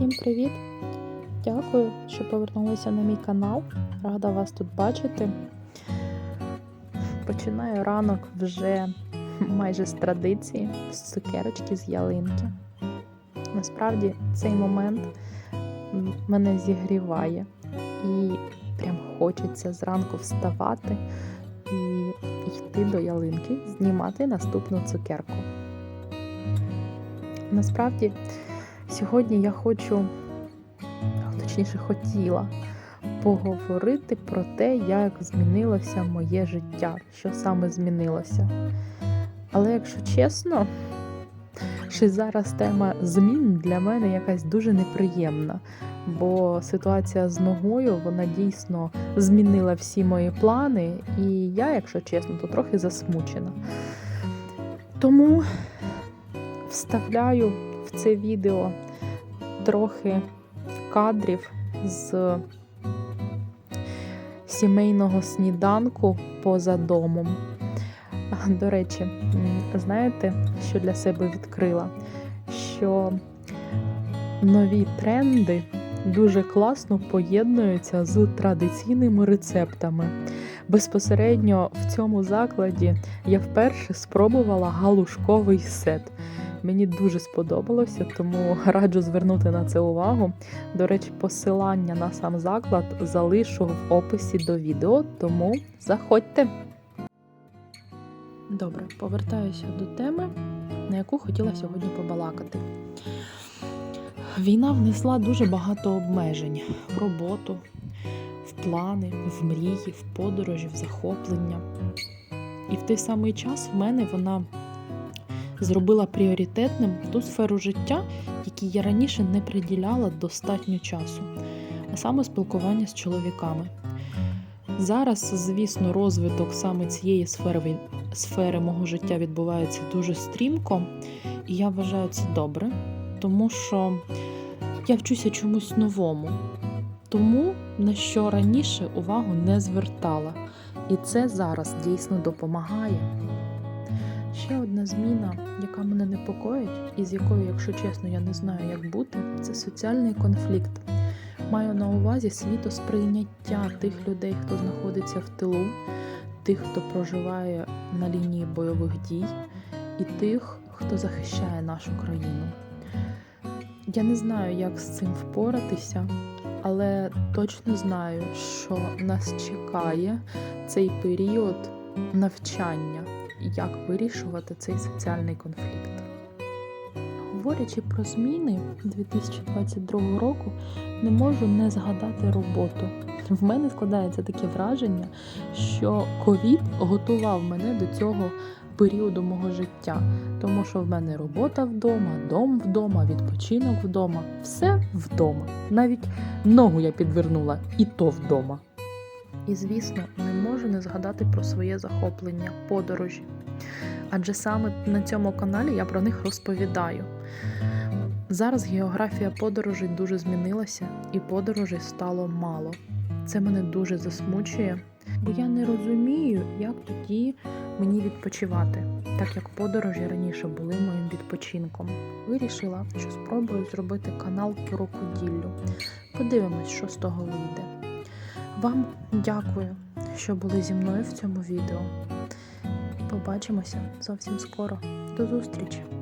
Всім привіт! Дякую, що повернулися на мій канал. Рада вас тут бачити. Починаю ранок вже майже з традиції, з цукерочки з ялинки. Насправді цей момент мене зігріває і прям хочеться зранку вставати і йти до ялинки, знімати наступну цукерку. Насправді, сьогодні я хочу, точніше, хотіла поговорити про те, як змінилося моє життя, що саме змінилося. Але якщо чесно, ще зараз тема змін для мене якась дуже неприємна, бо ситуація з ногою вона дійсно змінила всі мої плани, і я, якщо чесно, то трохи засмучена. Тому вставляю в це відео трохи кадрів з сімейного сніданку поза домом. До речі, знаєте, що для себе відкрила? Що нові тренди дуже класно поєднуються з традиційними рецептами. Безпосередньо в цьому закладі я вперше спробувала галушковий сет. Мені дуже сподобалося, тому раджу звернути на це увагу. До речі, посилання на сам заклад залишу в описі до відео, тому заходьте. Добре, повертаюся до теми, на яку хотіла сьогодні побалакати. Війна внесла дуже багато обмежень в роботу, в плани, в мрії, в подорожі, в захоплення. І в той самий час в мене вона зробила пріоритетним ту сферу життя, якій я раніше не приділяла достатньо часу, а саме спілкування з чоловіками. Зараз, звісно, розвиток саме цієї сфери, сфери мого життя відбувається дуже стрімко, і я вважаю це добре, тому що я вчуся чомусь новому, тому на що раніше увагу не звертала. І це зараз дійсно допомагає. Ще одна зміна, яка мене непокоїть, і з якою, якщо чесно, я не знаю, як бути, це соціальний конфлікт. Маю на увазі світосприйняття тих людей, хто знаходиться в тилу, тих, хто проживає на лінії бойових дій, і тих, хто захищає нашу країну. Я не знаю, як з цим впоратися, але точно знаю, що нас чекає цей період навчання як вирішувати цей соціальний конфлікт. Говорячи про зміни 2022 року, не можу не згадати роботу. В мене складається таке враження, що ковід готував мене до цього періоду мого життя, тому що в мене робота вдома, дом вдома, відпочинок вдома, все вдома. Навіть ногу я підвернула, і то вдома. І, звісно, не можу не згадати про своє захоплення, подорожі. Адже саме на цьому каналі я про них розповідаю. Зараз географія подорожей дуже змінилася, і подорожей стало мало. Це мене дуже засмучує, бо я не розумію, як тоді мені відпочивати, так як подорожі раніше були моїм відпочинком. Вирішила, що спробую зробити канал по рукоділлю. Подивимось, що з того вийде. Вам дякую, що були зі мною в цьому відео. Побачимося зовсім скоро. До зустрічі!